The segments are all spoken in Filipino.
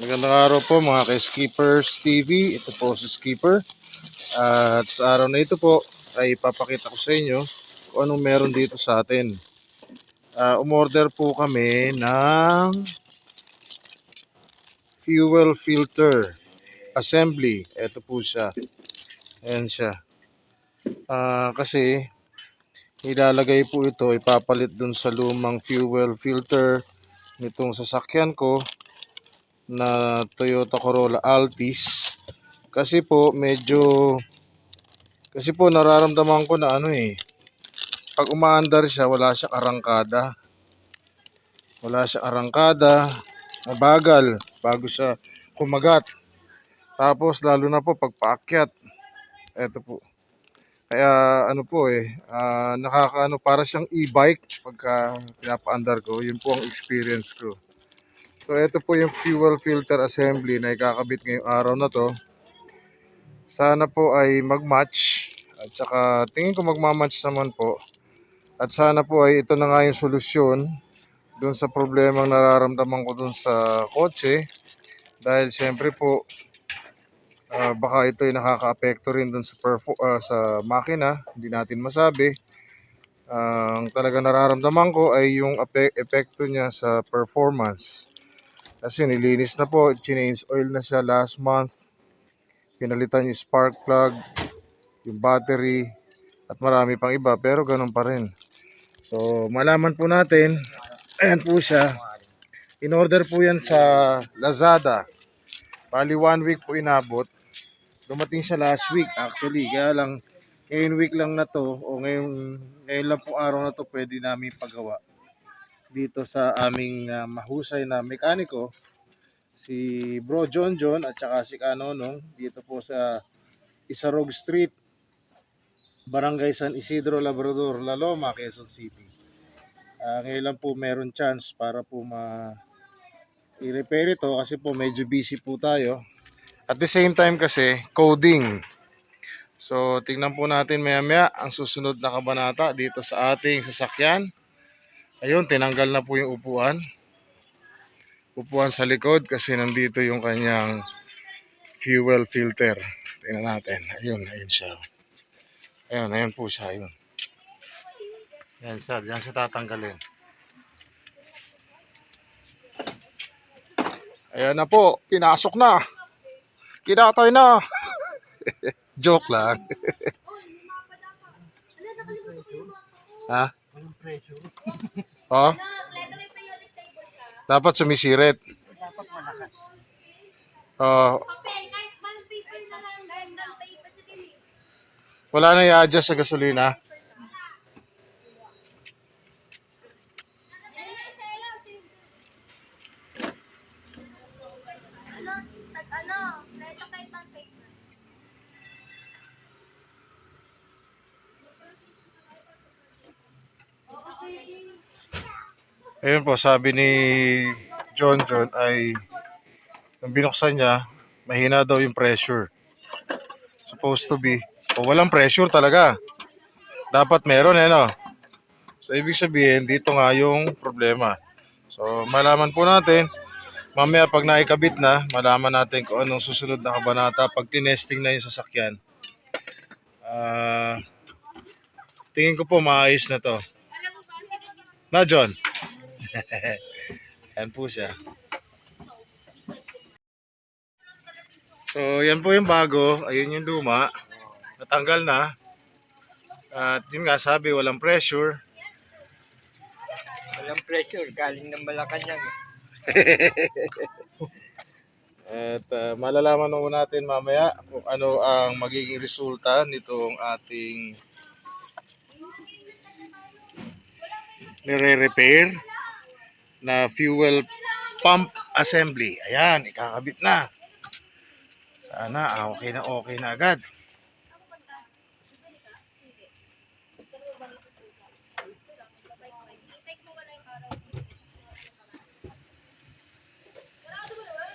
Magandang araw po mga ka-Skippers TV. Ito po si Skipper. At sa araw na ito po ay papakita ko sa inyo kung anong meron dito sa atin. Ah, umorder po kami ng fuel filter assembly. Ito po siya. Ayan siya. Ah, kasi ilalagay po ito, ipapalit dun sa lumang fuel filter nitong sasakyan ko na Toyota Corolla Altis. Kasi po medyo kasi po nararamdaman ko na ano eh. Pag umaandar siya wala siya arangkada. Wala siya arangkada. Mabagal bago siya kumagat. Tapos lalo na po pag paakyat. Eto po. Kaya ano po eh ah, nakakaano para siyang e-bike pagka pinapaandar ko. Yun po ang experience ko So ito po yung fuel filter assembly na ikakabit ngayong araw na to. Sana po ay mag-match at saka tingin ko magmamatch naman po. At sana po ay ito na nga yung solusyon dun sa problemang nararamdaman ko dun sa kotse. Dahil siyempre po ah, baka ito ay nakaka-apekto rin dun sa, ah, sa makina. Hindi natin masabi. Ang talaga nararamdaman ko ay yung epekto niya sa performance. Kasi nilinis na po, change oil na siya last month. Pinalitan yung spark plug, yung battery, at marami pang iba. Pero ganun pa rin. So, malaman po natin. Ayan po siya. In-order po yan sa Lazada. Bali, one week po inabot. Dumating siya last week actually. Kaya lang, ngayon week lang na to, o ngayon, ngayon lang po araw na to, pwede namin pagawa dito sa aming ah, mahusay na mekaniko si Bro John John at saka si Kanonong dito po sa Isarog Street Barangay San Isidro Labrador La Loma Quezon City. Ah, ngayon lang po meron chance para po ma i-repair ito kasi po medyo busy po tayo. At the same time kasi coding. So tingnan po natin maya maya ang susunod na kabanata dito sa ating sasakyan Ayun, tinanggal na po yung upuan. Upuan sa likod kasi nandito yung kanyang fuel filter. Tingnan natin. Ayun, ayun siya. Ayun, ayun po siya. Ayun. Yan siya. Yan siya tatanggalin. Ayan na po. Pinasok na. Kinatay na. Joke lang. ha? Walang pressure. Oh? Dapat sumisirit. Dapat malakas. Oh, sa tinis. wala na i-adjust sa gasolina. Ano, tag ano, leto kahit man paper. Oo, pwede. Ayun po, sabi ni John John ay nung binuksan niya, mahina daw yung pressure. Supposed to be. O walang pressure talaga. Dapat meron eh, no? So, ibig sabihin, dito nga yung problema. So, malaman po natin, mamaya pag naikabit na, malaman natin kung anong susunod na kabanata pag tinesting na yung sasakyan. Ah, tingin ko po maayos na to. Na, John? Yan po siya. So, yan po yung bago. Ayun yung luma. Natanggal na. At yun nga, sabi, walang pressure. Walang pressure. Galing ng Malacanang. At ah, malalaman mo natin mamaya kung ano ang magiging resulta nitong ating nire-repair na fuel pump assembly. Ayan, ikakabit na. Sana ah, okay na okay na agad. Take mo wala yung araw. Sarado mo naman.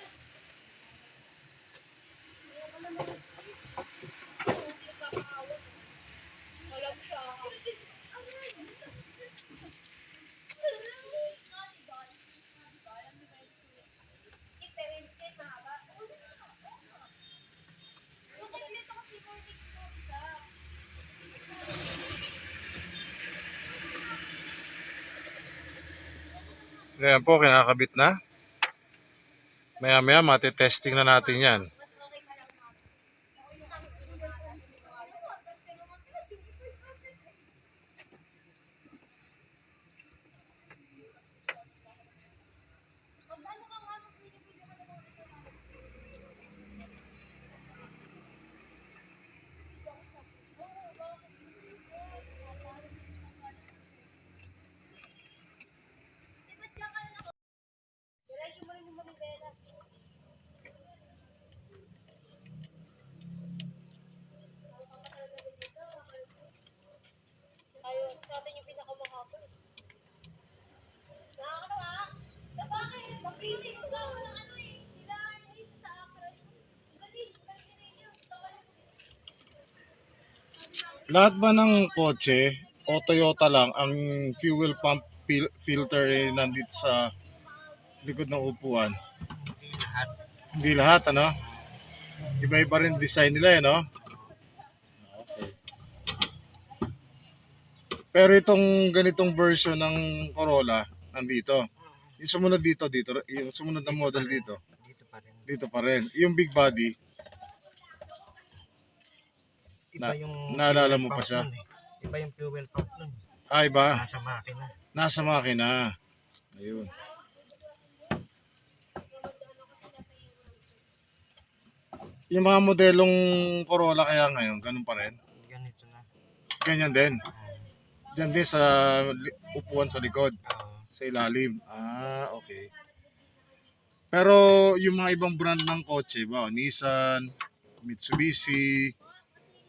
Hindi nagkakahawak. Walang siya. Stick pero Ayan po, kinakabit na. Maya maya, matitesting na natin yan. Tayo, sa atin yung pinakamahapon. Nakakatawa. Tapos bakit? Mag-isip ko daw ng ano eh. Sila yung isa sa actress. Galing, galing rin yun. Lahat ba ng kotse o Toyota lang ang fuel pump fil- filter eh, nandito sa likod ng upuan? Hindi lahat. Hindi lahat, ano? Iba-iba rin design nila, eh, no? Okay. Pero itong ganitong version ng Corolla, nandito. Yung sumunod dito, dito, yung sumunod na model dito, Dito pa rin. dito pa rin. Yung big body, Iba Na- yung naalala mo pa siya? nun eh. Iba yung fuel pump nun. ay ba? Nasa makina. Nasa makina. Ayun. Yung mga modelong Corolla kaya ngayon, ganun pa rin. Ganito na. Ganyan din. Diyan din sa upuan sa likod, Oo. sa ilalim. Ah, okay. Pero yung mga ibang brand ng kotse, ba, Nissan, Mitsubishi,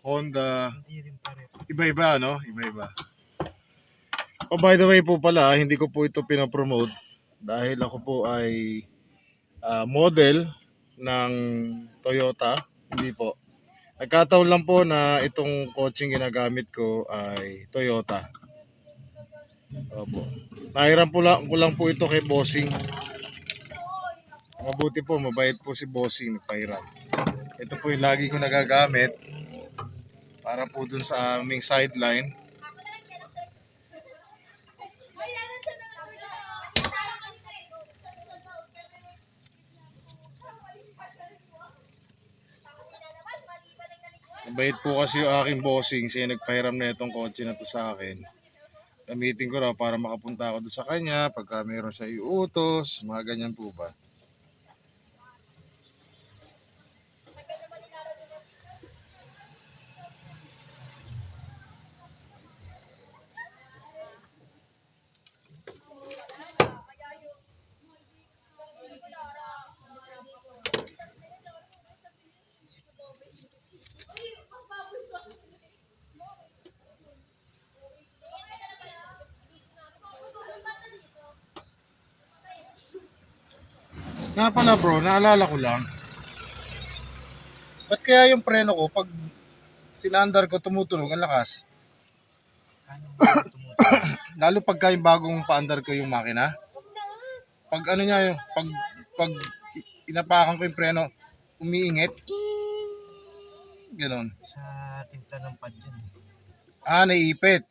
Honda, iba-iba, no? Iba-iba. Oh, by the way po pala, hindi ko po ito pinapromote dahil ako po ay ah, model ng Toyota. Hindi po. Nagkataon lang po na itong coaching ginagamit ko ay Toyota. Opo. Nahiram po lang, ko lang po ito kay Bossing. Mabuti po, mabait po si Bossing, nagpahiram. Ito po yung lagi ko nagagamit para po dun sa aming sideline. Mabait po kasi yung aking bossing, siya nagpahiram na itong kotse na to sa akin. Gamitin ko raw para makapunta ako doon sa kanya pagka meron siya iutos, mga ganyan po ba. Nga pala bro, naalala ko lang. Ba't kaya yung preno ko, pag pinaandar ko, tumutunog ang lakas? Lalo pagka yung bagong paandar ko yung makina. Pag ano niya yung, pag, pag inapakan ko yung preno, umiingit. Ganon. Sa timpla ng pad yun. Ah, naiipit.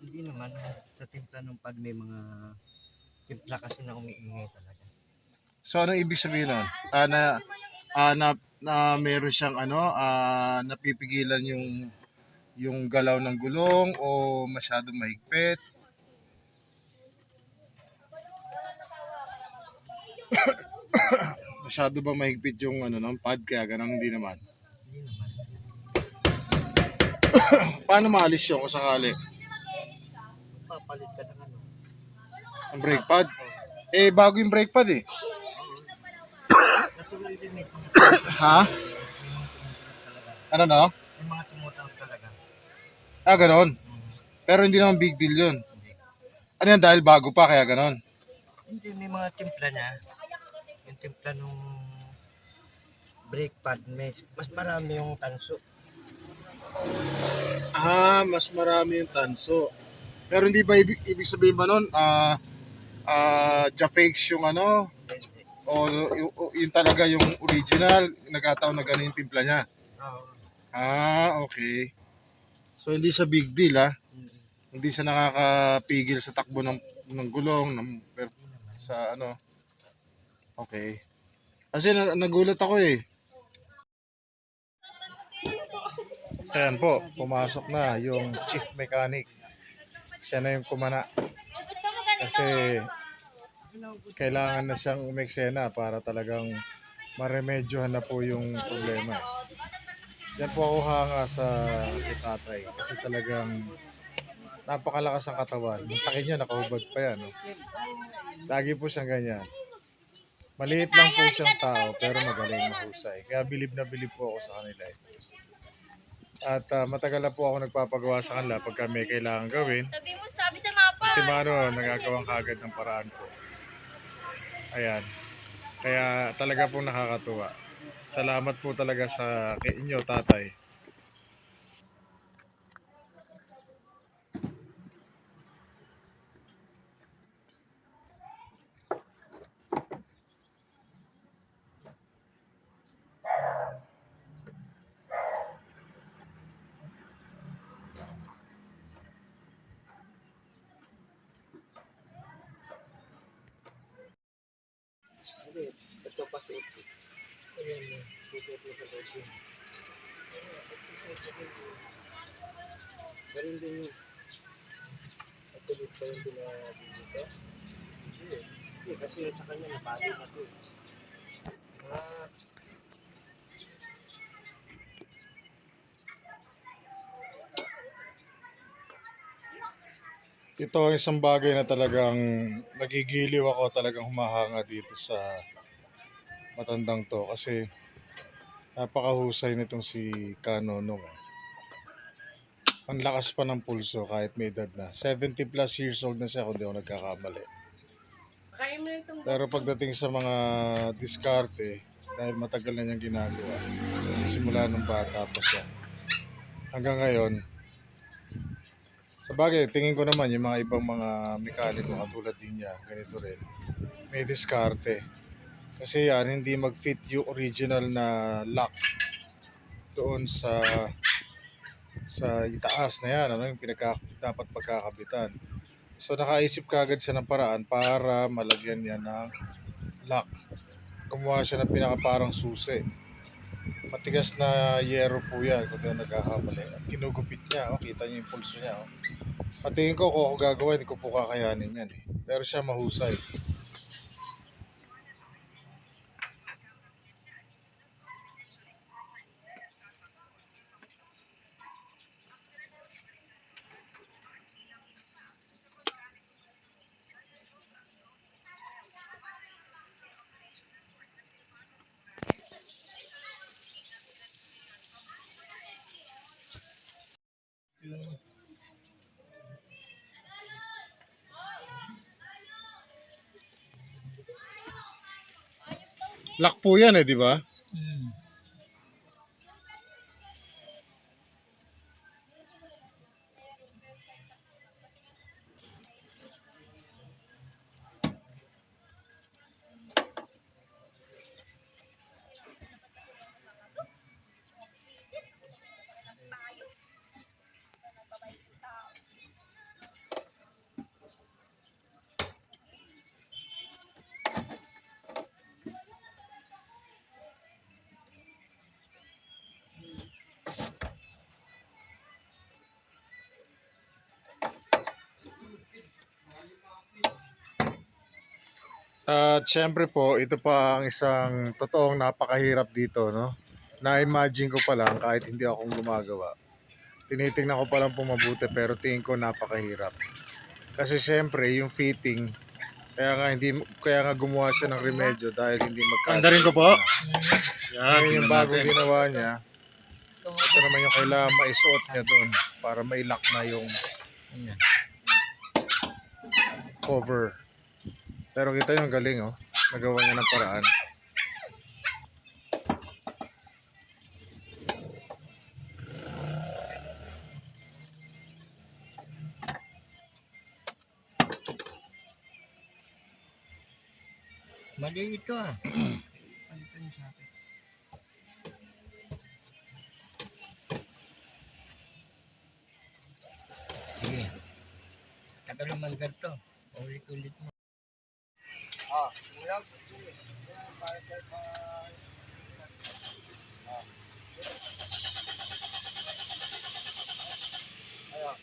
Hindi naman. Sa timpla ng pad may mga timpla kasi na umiingay talaga. So, anong ibig sabihin nun? Ah, na, ah, na, na meron siyang ano, ah, napipigilan yung yung galaw ng gulong o masyadong mahigpit. Masyado ba mahigpit yung ano ng pad kaya ganun hindi naman. Hindi naman. Paano maalis yun kung sakali? Papalit ka ng ano. Ang brake pad? Eh, bago yung brake pad eh. Ha? Ano no? May mga tumutulog talaga. Ah, ganon. Hmm. Pero hindi naman big deal yun. Ano yan, dahil bago pa kaya ganon. Hindi, may mga timpla niya. Yung timpla nung brake pad, may, mas marami yung tanso. Ah, mas marami yung tanso. Pero hindi ba ibig, ibig sabihin ba nun, ah, ah, Japix yung ano. O o- yun talaga yung original, nagkataon na gano'n yung timpla niya. Oo. Ah, okay. So hindi sa big deal ah. Mm. Hindi siya nakakapigil sa takbo ng ng gulong ng Hindi sa ano. Okay. Kasi na, nagulat ako eh. Ayan po, pumasok na yung chief mechanic. Siya na yung kumana. Kasi kailangan na siyang umeksena para talagang maremedyohan na po yung problema. Yan po ako hanga sa kitatay kasi talagang napakalakas ang katawan. Ang taki niya nakahubad pa yan. No? Lagi po siyang ganyan. Maliit lang po siyang tao pero magaling mahusay. Kaya bilib na bilib po ako sa kanila. eh. At ah, matagal na po ako nagpapagawa sa kanila pagka may kailangan gawin. Sabi mo, sabi sa mapa. Si Mano, nagagawang kagad ng paraan ko. Ayan. Kaya talaga po nakakatuwa. Salamat po talaga sa inyo, tatay. Hindi, ito pa si Uti. Ayan mo, tutup mo sa loob yun. Ganun din yun. At ulit pa yung binabili dito? Hindi. Hindi, kasi sa kanya napali na to. eh. Ah, Ito ang isang bagay na talagang nagigiliw ako talagang humahanga dito sa matandang to kasi napakahusay nitong si Kanonong. eh. Ang lakas pa ng pulso kahit may edad na. 70 plus years old na siya kung di ako nagkakamali. Pero pagdating sa mga diskarte, dahil matagal na niyang ginagawa, simula nung bata pa siya. Hanggang ngayon, sa bagay, tingin ko naman yung mga ibang mga mekaniko katulad din niya, ganito rin, may diskarte. Kasi yan, hindi mag-fit yung original na lock doon sa sa itaas na yan, ano, yung pinagka, dapat pagkakabitan. So nakaisip kagad siya ng paraan para malagyan niya ng lock. Gumawa siya ng pinakaparang susi. Matigas na yero po yan kung ako nagkakamali. At kinugupit niya, oh, kita niyo yung pulso niya. Oh. Patingin ko kung ako gagawa, hindi ko po kakayanin yan eh. Pero siya mahusay. Lock po yan eh, di ba? At syempre po, ito pa ang isang totoong napakahirap dito, no? Na-imagine ko pa lang kahit hindi akong gumagawa. Tinitingnan ko pa lang po mabuti pero tingin ko napakahirap. Kasi syempre, yung fitting, kaya nga hindi kaya nga gumawa siya ng remedyo dahil hindi magkasya. Andarin ko po. Yan, yung bago natin. ginawa niya. Ito naman yung kailangan maisuot niya doon para mailak na yung cover. Pero kita yung galing oh. Nagawa niya ng paraan. Mali ito ah. Palitan sa akin. Sige. Tagal naman ganito. Ulit-ulit mo. Ah, hirap. Ayan.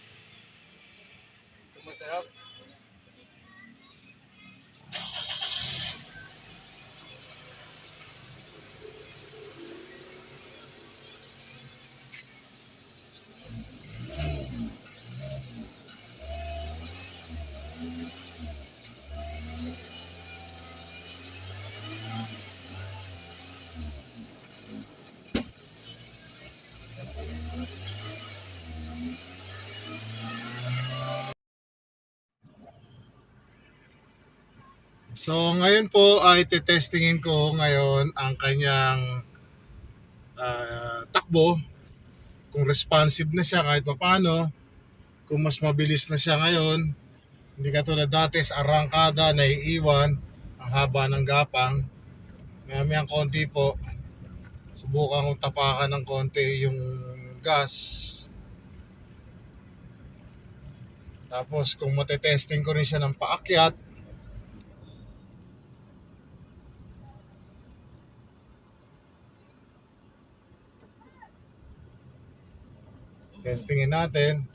Tumatarap. So ngayon po ay tetestingin ko ngayon ang kanyang ah, takbo. Kung responsive na siya kahit papano. Kung mas mabilis na siya ngayon. Hindi katulad dati sa arangkada na iiwan ang haba ng gapang. Maya mayang konti po. Subukan kong tapakan ng konti yung gas. Tapos kung matetesting ko rin siya ng paakyat, Testingin natin.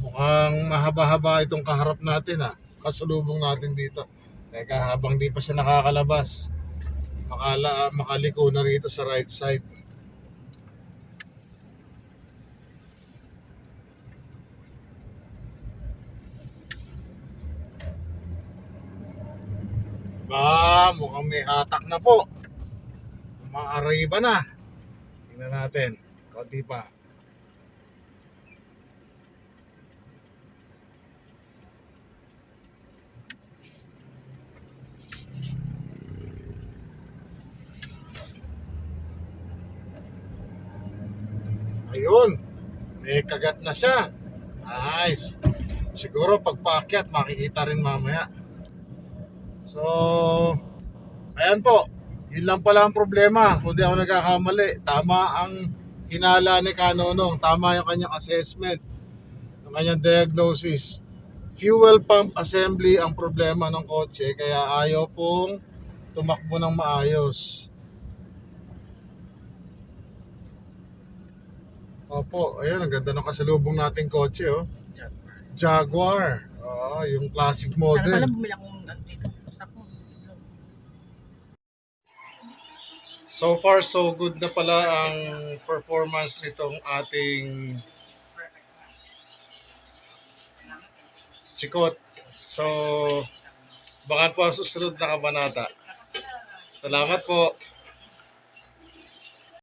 Mukhang mahaba-haba itong kaharap natin ha. Kasulubong natin dito. Teka, habang di pa siya nakakalabas, makala, makaliko na rito sa right side. Ba, mukhang may hatak na po. Maariba na. Tingnan natin. Konti pa. Ayun. May kagat na siya. Nice. Siguro pag paakyat, makikita rin mamaya. So, ayan po. Yun lang pala ang problema. Kung di ako nagkakamali, tama ang hinala ni Kanonong. Tama yung kanyang assessment. Yung kanyang diagnosis. Fuel pump assembly ang problema ng kotse. Kaya ayaw pong tumakbo ng maayos. Opo, ayun, ang ganda ng kasalubong nating kotse, oh. Jaguar. Ah, yung classic Sana model. pala bumili akong dito. Basta ko. Ito. So far, so good na pala ang performance nitong ating Chikot. So, baka po ang susunod na kabanata. Salamat po.